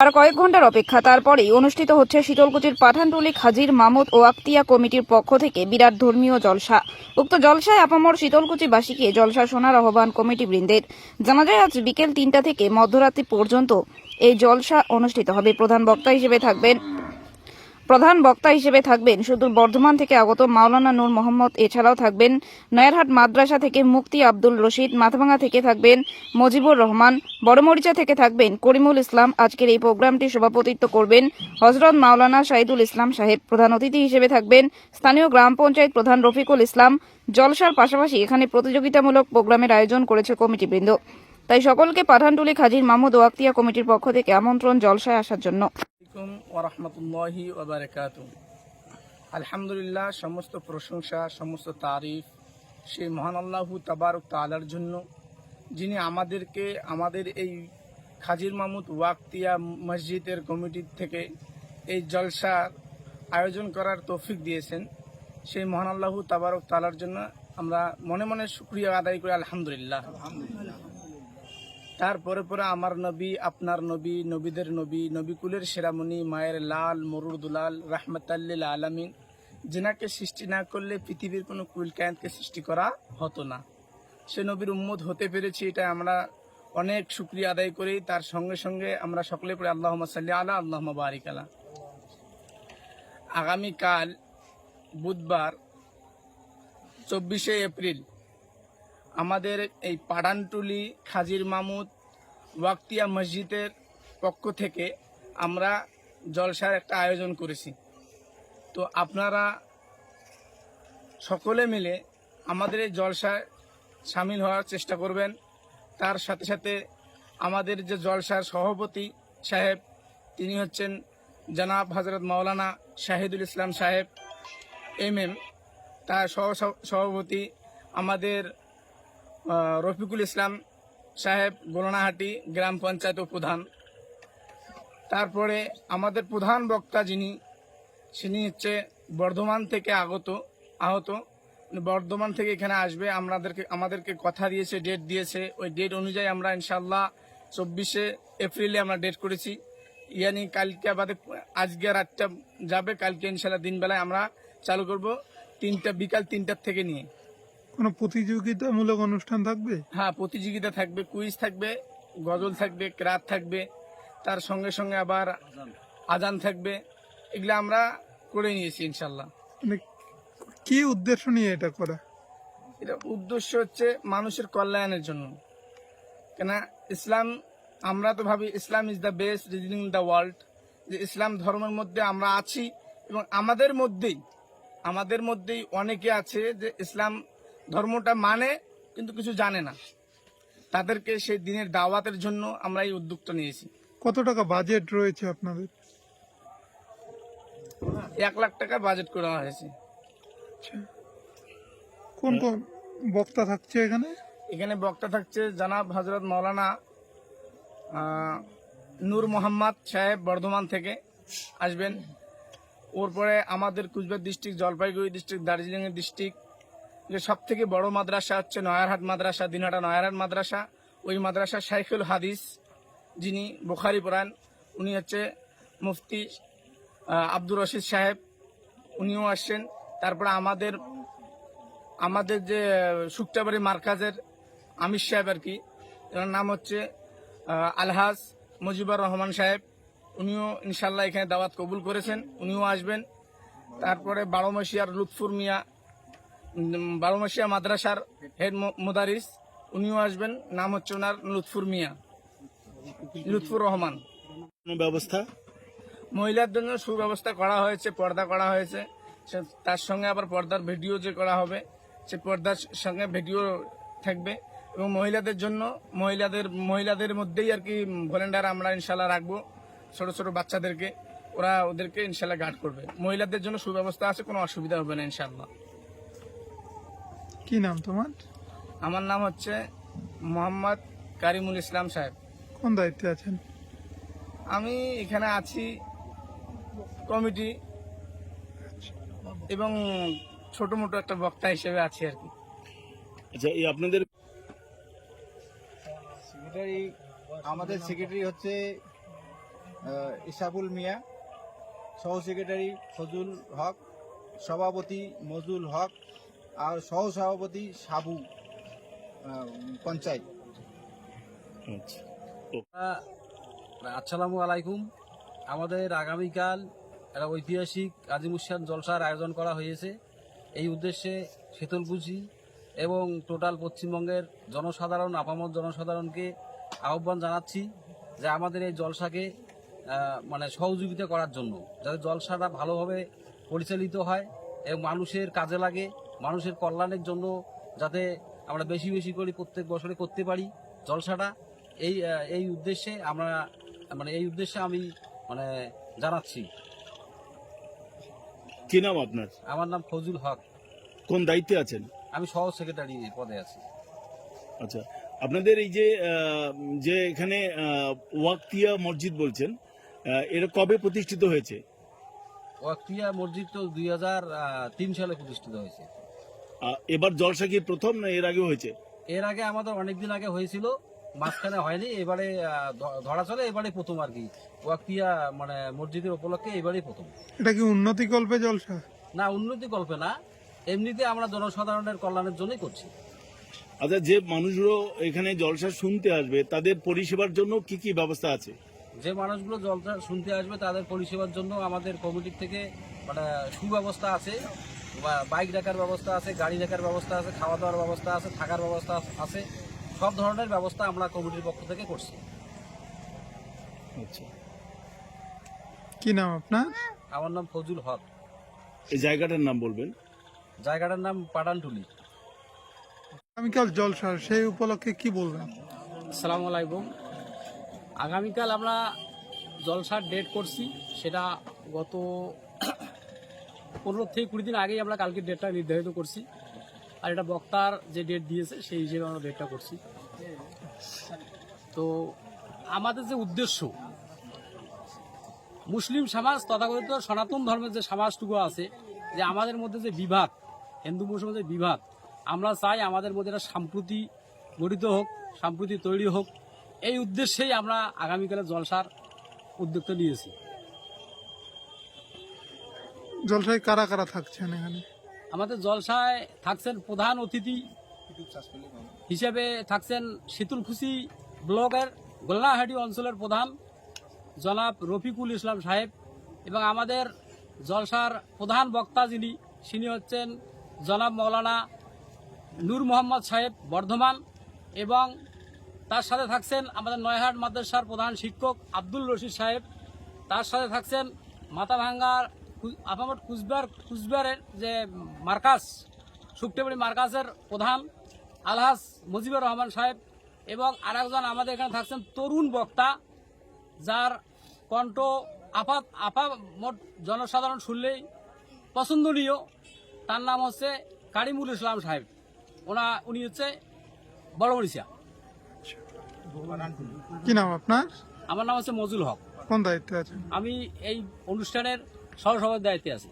আর কয়েক ঘণ্টার অপেক্ষা, তারপরেই অনুষ্ঠিত হচ্ছে শীতলকুচির পাঠানটুলি, খাজির মামুদ ও আক্তিয়া কমিটির পক্ষ থেকে বিরাট ধর্মীয় জলসা। উক্ত জলসায় আপামর শীতলকুচিবাসীকে জলসা শোনার আহ্বান কমিটি বৃন্দের। জানা যায়, আজ বিকেল তিনটা থেকে মধ্যরাত্রি পর্যন্ত এই জলসা অনুষ্ঠিত হবে। প্রধান বক্তা হিসেবে থাকবেন প্রধান বক্তা হিসেবে থাকবেন। সুদূর বর্ধমান থেকে আগত মাওলানা নূর মোহাম্মদ, এছাড়াও থাকবেন নয়ারহাট মাদ্রাসা থেকে মুক্তি আব্দুল রশিদ, মাথাভাঙা থেকে থাকবেন মজিবুর রহমান, বড়মরিচা থেকে থাকবেন করিমুল ইসলাম। আজকের এই প্রোগ্রামটি সভাপতিত্ব করবেন হজরত মাওলানা শাহিদুল ইসলাম সাহেব। প্রধান অতিথি হিসেবে থাকবেন স্থানীয় গ্রাম পঞ্চায়েত প্রধান রফিকুল ইসলাম। জলসার পাশাপাশি এখানে প্রতিযোগিতামূলক প্রোগ্রামের আয়োজন করেছে কমিটিবৃন্দ। তাই সকলকে পাঠানটুলি খাজির মাহমুদ ওয়াক্তিয়া কমিটির পক্ষ থেকে আমন্ত্রণ জলসায় আসার জন্য। আলাইকুম ওরহমতুল্লাহি ওবরাকাত আলহামদুলিল্লাহ, সমস্ত প্রশংসা, সমস্ত তারিফ সেই মহান আল্লাহু তাবারক তালার জন্য, যিনি আমাদেরকে, আমাদের এই খাজির মাহমুদ ওয়াক্তিয়া মসজিদের কমিটির থেকে এই জলসার আয়োজন করার তৌফিক দিয়েছেন। সেই মহান আল্লাহু তাবারক তালার জন্য আমরা মনে মনে শুক্রিয়া আদায় করি, আলহামদুলিল্লাহ। আলহামদুলিল্লাহ। তারপরে পরে আমার নবী, আপনার নবী, নবীদের নবী, নবীকুলের সেরামণি, মায়ের লাল, মরুর দুলাল রাহমাতাল্লিল আলামিন। যেনাকে সৃষ্টি না করলে পৃথিবীর কোনো কুল কায়নকে সৃষ্টি করা হতো না। সে নবীর উম্মত হতে পেরেছি, এটা আমরা অনেক শুক্রিয়া আদায় করি। তার সঙ্গে সঙ্গে আমরা সকলে পড়ে আল্লাহ সাল্লি আলা আল্লাহ বারিক আলা। আগামীকাল বুধবার, চব্বিশে এপ্রিল আমাদের এই পাড়ানটুলি, খাজির মামুদ, ওয়াক্তিয়া মসজিদের পক্ষ থেকে আমরা জলসার একটা আয়োজন করেছি। তো আপনারা সকলে মিলে আমাদের এই জলসায় সামিল হওয়ার চেষ্টা করবেন। তার সাথে সাথে আমাদের যে জলসার সভাপতি সাহেব, তিনি হচ্ছেন জনাব হজরত মাওলানা শাহিদুল ইসলাম সাহেব, এম এম, তার সহ সভাপতি আমাদের রফিকুল ইসলাম সাহেব গোলনাহাটি গ্রাম পঞ্চায়েত প্রধান। তারপরে আমাদের প্রধান বক্তা যিনি তিনি হচ্ছে বর্ধমান থেকে আগত, আহত। বর্ধমান থেকে এখানে আসবে, আমাদেরকে আমাদেরকে কথা দিয়েছে ডেট দিয়েছে। ওই ডেট অনুযায়ী আমরা ইনশাল্লাহ চব্বিশে এপ্রিলে আমরা ডেট করেছি। ইয়ানি কালকে আমাদের আজকে রাতটা যাবে, কালকে ইনশাল্লাহ দিনবেলায় আমরা চালু করব তিনটা, বিকাল তিনটার থেকে নিয়ে। কোনো প্রতিযোগিতামূলক অনুষ্ঠান থাকবে? হ্যাঁ প্রতিযোগিতা থাকবে কুইজ থাকবে গজল থাকবে ক্রাত থাকবে তার সঙ্গে সঙ্গে আবার আজান থাকবে এগুলো আমরা করে নিয়েছি ইনশাল্লাহ মানে কি উদ্দেশ্য নিয়ে এটা করা? এটা উদ্দেশ্য হচ্ছে মানুষের কল্যাণের জন্য। কেন ইসলাম আমরা তো ভাবি Islam is the best religion in the world যে ইসলাম ধর্মের মধ্যে আমরা আছি এবং আমাদের মধ্যেই আমাদের মধ্যেই অনেকে আছে যে ইসলাম ধর্মটা মানে কিন্তু কিছু জানে না। তাদেরকে সেই দিনের দাওয়াতের জন্য আমরা এই উদ্যোগটা নিয়েছি। কত টাকা বাজেট রয়েছে আপনাদের? এক লাখ টাকা বাজেট করা হয়েছে। কোন কোন বক্তা থাকছে এখানে? এখানে বক্তা থাকছে জানাব হজরত মৌলানা নূর মোহাম্মদ সাহেব বর্ধমান থেকে আসবেন। ওর পরে আমাদের Coochbehar district Jalpaiguri district Darjeeling district যে সব থেকে বড় মাদ্রাসা হচ্ছে নয়ারহাট মাদ্রাসা, দিনহাটা নয়ারহাট মাদ্রাসা। ওই মাদ্রাসা শাইখুল হাদিস যিনি বুখারি পড়ান, উনি হচ্ছে মুফতি আব্দুর রশিদ সাহেব। উনিও আসছেন। তারপরে আমাদের আমাদের যে শুক্তাবাড়ি মার্কাজের আমির সাহেব আর কি এনার নাম হচ্ছে আলহাজ মুজিবুর রহমান সাহেব। উনিও ইনশাল্লাহ এখানে দাওয়াত কবুল করেছেন, উনিও আসবেন। তারপরে বারোমাসিয়ার লুৎফুর মিয়া বারোমাসিয়া মাদ্রাসার হেড মোদারিস উনিও আসবেন। নাম হচ্ছে ওনার লুৎফুর মিয়া। লুৎফুর রহমান। ব্যবস্থা? মহিলার জন্য সুব্যবস্থা করা হয়েছে পর্দা করা হয়েছে। তার সঙ্গে আবার পর্দার ভিডিও যে করা হবে সে পর্দার সঙ্গে ভিডিও থাকবে। এবং মহিলাদের জন্য মহিলাদের মহিলাদের মধ্যেই আর কি ভলেন্টার আমরা ইনশাল্লাহ রাখব ছোট ছোট বাচ্চাদেরকে। ওরা ওদেরকে ইনশাল্লাহ গার্ড করবে। মহিলাদের জন্য সুব্যবস্থা আছে কোনো অসুবিধা হবে না ইনশাল্লাহ। কি নাম তোমার? আমার নাম হচ্ছে মোহাম্মদ কারিমুল ইসলাম সাহেব। কোন দায়িত্বে আছেন? আমি এখানে আছি কমিটি এবং ছোট মোটো একটা বক্তা হিসেবে আছি আর কি। আচ্ছা এই আপনাদের সেক্রেটারি আমাদের সেক্রেটারি হচ্ছে আহ, ইসাবুল মিয়া সহ সেক্রেটারি ফজুল হক সভাপতি মজুল হক আর সহ সভাপতি সাবু পঞ্চায়েত। আচ্ছা। আসসালামু আলাইকুম। আমাদের আগামীকাল একটা ঐতিহাসিক আজিমুসান জলসার আয়োজন করা হয়েছে। এই উদ্দেশ্যে শীতলকুচি এবং টোটাল পশ্চিমবঙ্গের জনসাধারণ আপামত জনসাধারণকে আহ্বান জানাচ্ছি যে আমাদের এই জলসাকে মানে সহযোগিতা করার জন্য যাতে জলসাটা ভালোভাবে পরিচালিত হয় এবং মানুষের কাজে লাগে। মানুষের কল্যাণের জন্য যাতে আমরা বেশি বেশি করে প্রত্যেক বছরে করতে পারি জলসাটা। এই এই উদ্দেশ্যে আমরা মানে এই উদ্দেশ্যে আমি মানে জানাচ্ছি। কি নাম আপনার? আমার নাম ফজুল হক। কোন দায়িত্বে আছেন? আমি সহ সেক্রেটারি পদে আছি। আচ্ছা আপনাদের এই যে যে এখানে ওয়াক্তিয়া মসজিদ বলছেন এটা কবে প্রতিষ্ঠিত হয়েছে? ওয়াক্তিয়া মসজিদ তো দুই হাজার তিন সালে প্রতিষ্ঠিত হয়েছে। এবার জলসা কি প্রথম না এর আগে হয়েছে? এর আগে আমাদের অনেকদিন আগে হয়েছিল মাঝখানে হয়নি এবারে ধ- ধরা চলে এবারে প্রথম আর কি। ওয়াকিয়া মানে মসজিদের উপলক্ষে এবারেই প্রথম। এটা কি উন্নতি কল্পে জলসা? না উন্নতি কল্পে না। এমনিতে আমরা জনসাধারণের কল্যাণের জন্যই করছি। আচ্ছা যে মানুষগুলো এখানে জলসা শুনতে আসবে তাদের পরিষেবার জন্য কি কি ব্যবস্থা আছে? যে মানুষগুলো জলসা শুনতে আসবে তাদের পরিষেবার জন্য আমাদের কমিটির থেকে মানে সুব্যবস্থা আছে। বাইক রাখার ব্যবস্থা আছে গাড়ি রাখার ব্যবস্থা আছে খাওয়া দাওয়ার ব্যবস্থা আছে থাকার ব্যবস্থা আছে সব ধরনের ব্যবস্থা আমরা কমিটির পক্ষ থেকে করছি। আচ্ছা। কি নাম আপনার? আমার নাম ফজুল হক। এই জায়গাটার নাম বলবেন? জায়গাটার নাম পাটানটুলি। আগামীকাল জলসা সেই উপলক্ষে কি বলবেন? আসসালামু আলাইকুম। আগামীকাল আমরা জলসার ডেট করছি সেটা গত পনেরো থেকে কুড়ি দিন আগেই আমরা কালকে ডেটটা নির্ধারিত করছি। আর এটা বক্তার যে ডেট দিয়েছে, সেই হিসেবে আমরা ডেটটা করছি। তো আমাদের যে উদ্দেশ্য, মুসলিম সমাজ তথাকথিত সনাতন ধর্মের যে সমাজটুকু আছে, যে আমাদের মধ্যে যে বিভাগ হিন্দু মুসলমান যে বিভাদ আমরা চাই আমাদের মধ্যে একটা সাম্প্রতি গঠিত হোক, সম্প্রতি তৈরি হোক। এই উদ্দেশ্যেই আমরা আগামীকালে জলসার উদ্যোগটা নিয়েছি। জলসায় কারা কারা থাকছেন এখানে? আমাদের জলসায় থাকছেন প্রধান অতিথি হিসেবে থাকছেন শীতলকুচি ব্লকের গোলনাহাটি অঞ্চলের প্রধান জনাব রফিকুল ইসলাম সাহেব এবং আমাদের জলসার প্রধান বক্তা যিনি তিনি হচ্ছেন জনাব মৌলানা নূর মোহাম্মদ সাহেব বর্ধমান এবং তার সাথে থাকছেন আমাদের নয়হাট মাদ্রাসার প্রধান শিক্ষক আব্দুল রশিদ সাহেব। তার সাথে থাকছেন মাথাভাঙ্গার আপামট কুচবিহার কুচবিহারের যে মার্কাস শুক্তেবাড়ি মার্কাসের প্রধান আলহাস মুজিবুর রহমান সাহেব এবং আরেকজন আমাদের এখানে থাকছেন তরুণ বক্তা যার কণ্ঠ আপাত আপা মোট জনসাধারণ শুনলেই পছন্দনীয়। তার নাম হচ্ছে কারিমুল ইসলাম সাহেব। ওনা উনি হচ্ছে বড় মরিচা কি নাম আপনার? আমার নাম হচ্ছে মজুল হক। কোন দায়িত্বে আছেন? আমি এই অনুষ্ঠানের সহসভার দায়িত্বে আছি।